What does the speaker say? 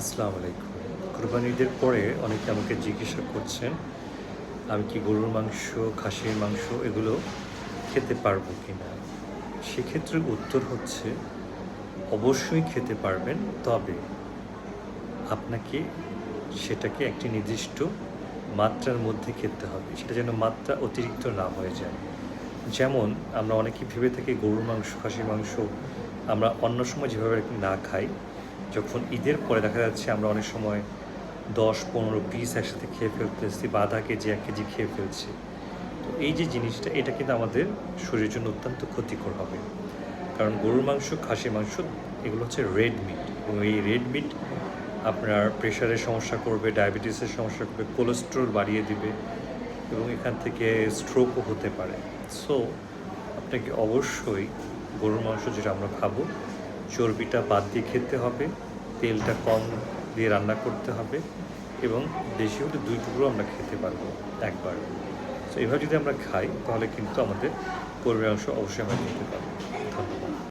আসসালামু আলাইকুম। কোরবানি ঈদের পরে অনেকে আমাকে জিজ্ঞাসা করছেন, আমি কি গরুর মাংস, খাসির মাংস এগুলো খেতে পারব কি না সেক্ষেত্রে উত্তর হচ্ছে, অবশ্যই খেতে পারবেন, তবে আপনাকে সেটাকে একটি নির্দিষ্ট মাত্রার মধ্যে খেতে হবে, সেটা যেন মাত্রা অতিরিক্ত না হয়ে যায়। যেমন, আমরা অনেকেই ভেবে থাকি গরুর মাংস, খাসির মাংস আমরা অন্য সময় যেভাবে না খাই যখন ঈদের পরে দেখা যাচ্ছে আমরা অনেক সময় দশ, পনেরো পিস একসাথে খেয়ে ফেলতেছি বা আধা কেজি এক কেজি খেয়ে ফেলছি। তো এই যে জিনিসটা, এটা কিন্তু আমাদের শরীরের জন্য অত্যন্ত ক্ষতিকর হবে। কারণ গরুর মাংস, খাসির মাংস, এগুলো হচ্ছে রেড মিট এবং এই রেড মিট আপনার প্রেশারের সমস্যা করবে ডায়াবেটিসের সমস্যা করবে কোলেস্ট্রল বাড়িয়ে দিবে এবং এখান থেকে স্ট্রোকও হতে পারে। সো আপনাকে অবশ্যই গরুর মাংস যেটা আমরা খাব চর্বিটা বাদ দিয়ে খেতে হবে, তেলটা কম দিয়ে রান্না করতে হবে এবং বেশি হলে দুই টুকরো আমরা খেতে পারব একবার। তো এভাবে যদি আমরা খাই, তাহলে কিন্তু আমাদের গরুর অংশ অবশ্যই আমরা খেতে পারব।